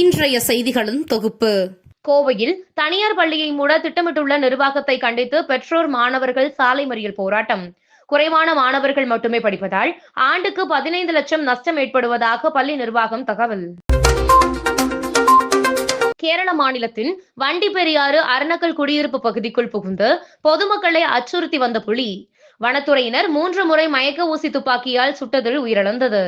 இன்றைய செய்திகளின் தொகுப்பு. கோவையில் தனியார் பள்ளியை மூட திட்டமிட்டுள்ள நிர்வாகத்தை கண்டித்து பெற்றோர் மாணவர்கள் சாலை மறியல் போராட்டம். குறைவான மாணவர்கள் மட்டுமே படிப்பதால் ஆண்டுக்கு பதினைந்து லட்சம் நஷ்டம் ஏற்படுவதாக பள்ளி நிர்வாகம் தகவல். கேரள மாநிலத்தின் வண்டி பெரியாறு அரணக்கல் குடியிருப்பு பகுதிக்குள் புகுந்து பொதுமக்களை அச்சுறுத்தி வந்த புலி. வனத்துறையினர் மூன்று முறை மயக்க ஊசி துப்பாக்கியால் சுட்டதில் உயிரிழந்தது.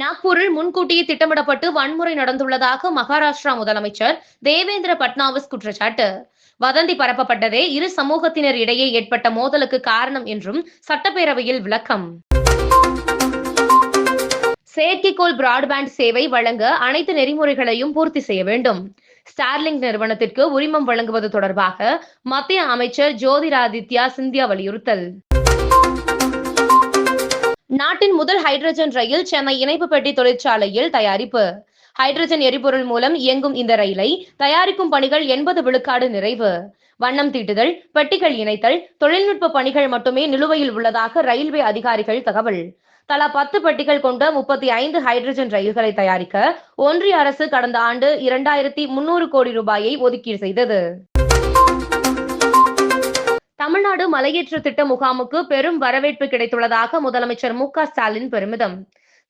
நாக்பூரில் முன்கூட்டியே திட்டமிடப்பட்டு வன்முறை நடந்துள்ளதாக மகாராஷ்டிரா முதலமைச்சர் தேவேந்திர பட்னாவிஸ் குற்றச்சாட்டு. வதந்தி பரப்பப்பட்டதே இரு சமூகத்தினர் இடையே ஏற்பட்ட மோதலுக்கு காரணம் என்றும் சட்டப்பேரவையில் விளக்கம். செயற்கைக்கோள் பிராட்பேண்ட் சேவை வழங்க அனைத்து நெறிமுறைகளையும் பூர்த்தி செய்ய வேண்டும். ஸ்டார்லிங்க் நிறுவனத்திற்கு உரிமம் வழங்குவது தொடர்பாக மத்திய அமைச்சர் ஜோதிராதித்யா சிந்தியா வலியுறுத்தல். நாட்டின் முதல் ஹைட்ரஜன் ரயில் சென்னை இணைப்பு பெட்டி தொழிற்சாலையில் தயாரிப்பு. ஹைட்ரஜன் எரிபொருள் மூலம் இயங்கும் இந்த ரயிலை தயாரிக்கும் பணிகள் எண்பது விழுக்காடு நிறைவு. வண்ணம் தீட்டுதல் பெட்டிகள் இணைத்தல் தொழில்நுட்ப பணிகள் மட்டுமே நிலுவையில் உள்ளதாக ரயில்வே அதிகாரிகள் தகவல். தலா பத்து பெட்டிகள் கொண்ட முப்பத்தி ஐந்து ஹைட்ரஜன் ரயில்களை தயாரிக்க ஒன்றிய அரசு கடந்த ஆண்டு இரண்டாயிரத்தி முன்னூறு கோடி ரூபாயை ஒதுக்கீடு செய்தது. தமிழ்நாடு மலையேற்ற திட்ட முகாமுக்கு பெரும் வரவேற்பு கிடைத்துள்ளதாக முதலமைச்சர் மு க ஸ்டாலின் பெருமிதம்.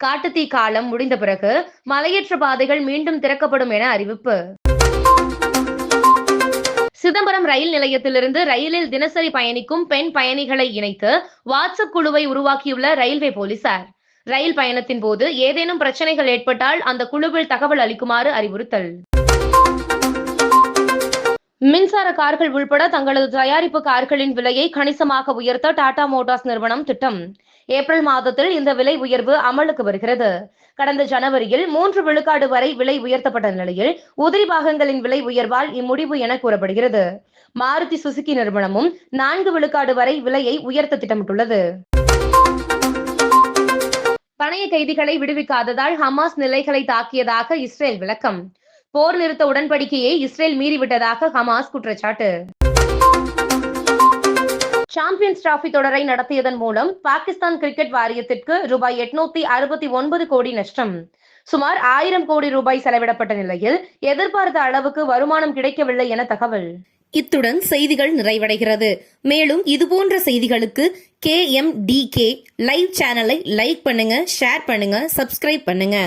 காட்டுத்தீ காலம் முடிந்த பிறகு மலையேற்ற பாதைகள் மீண்டும் திறக்கப்படும் என அறிவிப்பு. சிதம்பரம் ரயில் நிலையத்திலிருந்து ரயிலில் தினசரி பயணிக்கும் பெண் பயணிகளை இணைத்து வாட்ஸ்அப் குழுவை உருவாக்கியுள்ள ரயில்வே போலீசார். ரயில் பயணத்தின் போது ஏதேனும் பிரச்சனைகள் ஏற்பட்டால் அந்த குழுவில் தகவல் அளிக்குமாறு அறிவுறுத்தல். மின்சார கார்கள் உள்பட தங்களது தயாரிப்பு கார்களின் விலையை கணிசமாக உயர்த்த டாடா மோட்டார்ஸ் நிறுவனம் திட்டம். ஏப்ரல் மாதத்தில் இந்த விலை உயர்வு அமலுக்கு வருகிறது. கடந்த ஜனவரியில் மூன்று விழுக்காடு வரை விலை உயர்த்தப்பட்ட நிலையில் உதிரி பாகங்களின் விலை உயர்வால் இம்முடிவு என கூறப்படுகிறது. மாருதி சுசுகி நிறுவனமும் நான்கு விழுக்காடு வரை விலையை உயர்த்த திட்டமிட்டுள்ளது. பணைய கைதிகளை விடுவிக்காததால் ஹமாஸ் நிலைகளை தாக்கியதாக இஸ்ரேல் விளக்கம். போர் நிறுத்த உடன்படிக்கையை இஸ்ரேல் மீறிவிட்டதாக ஹமாஸ் குற்றச்சாட்டு. சாம்பியன்ஸ் டிராபி தொடரை நடத்தியதன் மூலம் பாகிஸ்தான் கிரிக்கெட் வாரியத்திற்கு ரூபாய் எட்நூத்தி அறுபத்தி ஒன்பது கோடி நஷ்டம். சுமார் ஆயிரம் கோடி ரூபாய் செலவிடப்பட்ட நிலையில் எதிர்பார்த்த அளவுக்கு வருமானம் கிடைக்கவில்லை என தகவல். இத்துடன் செய்திகள் நிறைவடைகிறது. மேலும் இதுபோன்ற செய்திகளுக்கு K M D K live சேனலை லைக் பண்ணுங்க ஷேர் பண்ணுங்க சப்ஸ்கிரைப் பண்ணுங்க.